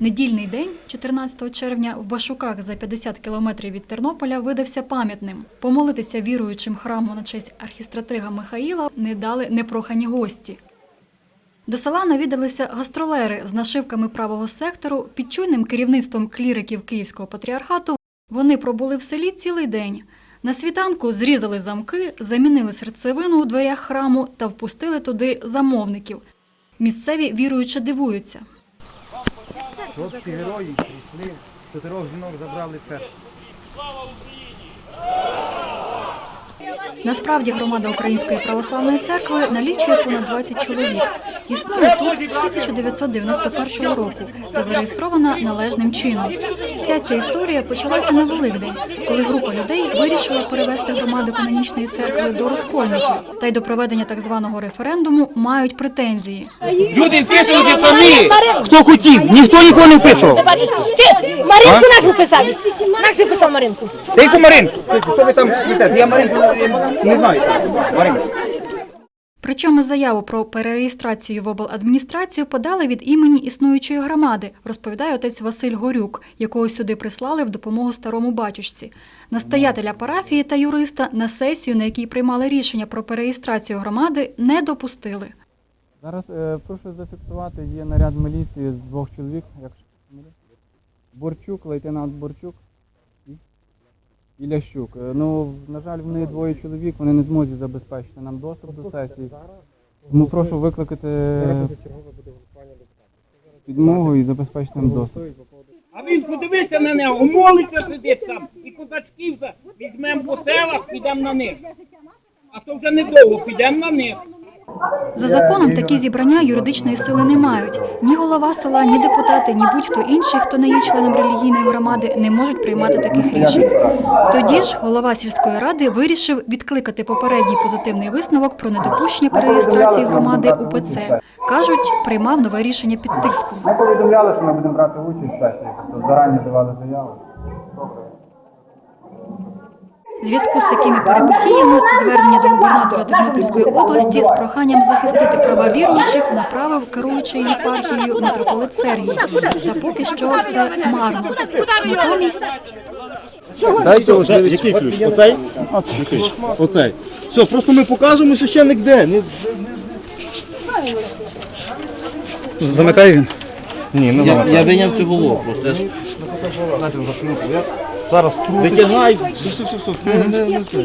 Недільний день, 14 червня, в Башуках за 50 кілометрів від Тернополя видався пам'ятним. Помолитися віруючим храму на честь архістратига Михаїла не дали непрохані гості. До села навідалися гастролери з нашивками правого сектору, під чуйним керівництвом кліриків Київського патріархату. Вони пробули в селі цілий день. На світанку зрізали замки, замінили серцевину у дверях храму та впустили туди замовників. Місцеві віруючи дивуються. Хлопці герої прийшли, чотирьох жінок забрали церкву. Насправді громада Української православної церкви налічує понад 20 чоловік. Існує тут з 1991 року та зареєстрована належним чином. Вся ця історія почалася на Великдень, коли група людей вирішила перевести громаду канонічної церкви до розкольників та й до проведення так званого референдуму мають претензії. Люди вписуються самі, хто хотів, ніхто нікого не вписував. Маринку нашу писав. Наш ти писав Маринку. Маринку? Що ви там? Я Маринку не знаю. Причому заяву про перереєстрацію в обладміністрацію подали від імені існуючої громади, розповідає отець Василь Горюк, якого сюди прислали в допомогу старому батюшці. Настоятеля парафії та юриста на сесію, на якій приймали рішення про перереєстрацію громади, не допустили. Зараз е, прошу зафіксувати, є наряд міліції з двох чоловік. Борчук, лейтенант Борчук і Лящук. Е, ну, на жаль, вони двоє чоловік, вони не зможуть забезпечити нам доступ до сесії. Тому прошу викликати підмогу і забезпечити нам доступ. А він подивися на нього, молиться сидить там, і козачків візьмемо по селах, підемо на них. А то вже недовго, підемо на них. За законом такі зібрання юридичної сили не мають. Ні голова села, ні депутати, ні будь-хто інший, хто не є членом релігійної громади, не можуть приймати таких рішень. Тоді ж голова сільської ради вирішив відкликати попередній позитивний висновок про недопущення перереєстрації громади упЦ. Кажуть, приймав нове рішення під тиском. Ми повідомляли, що ми будемо брати участь тобто зарані давали заяву. Зв'язку з такими перипетіями звернення до губернатора Тернопільської області з проханням захистити права віруючих направив керуючий єпархією митрополит Сергій. Та поки що все марно. Натомість Дайте можливість. Який ключ? Оцей? Оцей. Оцей. Все, просто ми показуємо священник де. Замикає він. Ні, не я, я виняв цю голову просто. Я... Дайте зачинку. Я... Зараз витягай. Все, все, все, все. Не, не, не, це.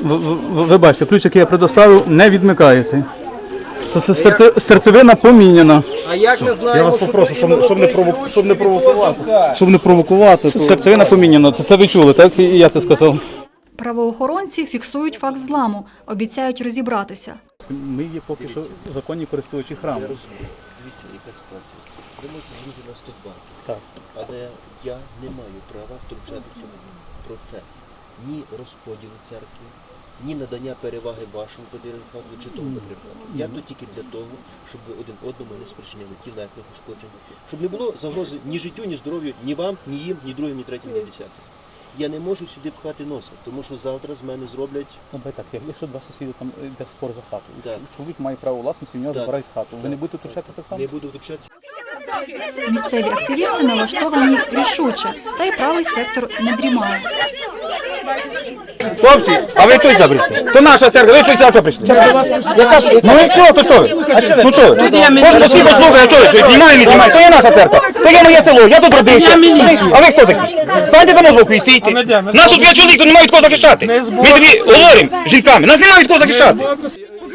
Ви, ви, ви бачите, ключ, який я предоставив, не відмикається. Це, це серце- серцевина поміняна. Я вас попрошу, щоб, щоб, не провоку... щоб не провокувати. Щоб не провокувати. То... Серцевина поміняна. Це, це ви чули, так? І я це сказав. правоохоронці фіксують факт зламу, обіцяють розібратися. Ми є поки що законні користувачі храму. Дивіться, яка ситуація. Ви можете зробити нас тут багато. Так. Але я не маю права втручатися в процес ні розподілу церкви, ні надання переваги вашому патріархату чи тому патріархату. Я тут тільки для того, щоб ви один одному не спричиняли тілесних ушкоджень, щоб не було загрози ні життю, ні здоров'ю, ні вам, ні їм, ні другим, ні третім, ні десятим. Я не можу сюди пхати носа, тому що завтра з мене зроблять Ну, давай так, як- якщо два сусіди там йде спор за хату, Так. чоловік має право власності, в нього Так. забирають хату. Ви не будете втручатися так само? не буду втручатися. Місцеві активісти налаштовані рішуче, та й правий сектор не дрімає. Хлопці, а ви чого сюди прийшли? То наша церква, ви чого сюди прийшли? Яка Ну і що, то що ви? Ну ви? Кожен осіб послухає, а що ви? Знімає, не знімає. То є наша церква, то є моє село, я тут родився. А ви хто такі? Станьте там боку і стійте. Нас тут є чоловік, тут немає від кого захищати. Ми тобі говоримо жінками, нас немає від кого захищати.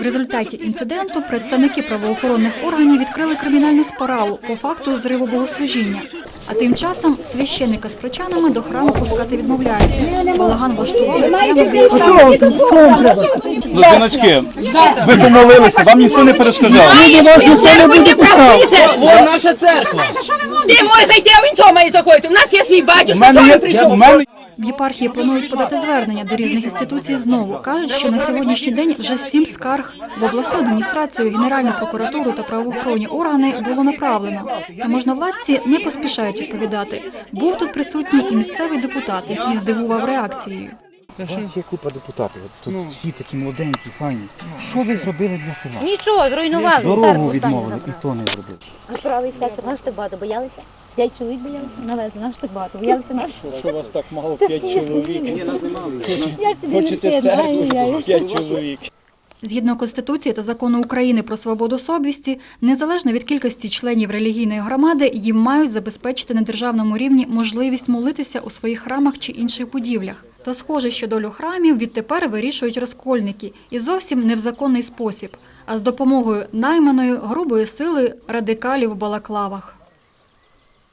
В результаті інциденту представники правоохоронних органів відкрили кримінальну справу по факту зриву богослужіння. А тим часом священника з прочанами до храму пускати відмовляються. Балаган влаштували прямо біля храму. Жіночки, ви помолилися, вам ніхто не перешкоджав. Ти можеш зайти, а він чого має заходити? У нас є свій батюшка, чого він прийшов? В єпархії планують подати звернення до різних інституцій знову. Кажуть, що на сьогоднішній день вже сім скарг в обласну адміністрацію, Генеральну прокуратуру та правоохоронні органи було направлено. Та можновладці не поспішають відповідати. Був тут присутній і місцевий депутат, який здивував реакцією. У вас є купа депутатів. от Тут всі такі молоденькі, файні. Що ви зробили для села? Нічого, зруйнували. Дорогу відмовили, і то не зробили. А правий сектор, так багато боялися? П'ять чоловік боялися? Навезли, наш так багато. Боялися нас? Що вас так мало Ти смішно. Як тобі не стидно? Ай-яй-яй. п'ять чоловік. Згідно Конституції та закону України про свободу совісті, незалежно від кількості членів релігійної громади, їм мають забезпечити на державному рівні можливість молитися у своїх храмах чи інших будівлях. Та схоже, що долю храмів відтепер вирішують розкольники і зовсім не в законний спосіб, а з допомогою найманої грубої сили радикалів в балаклавах.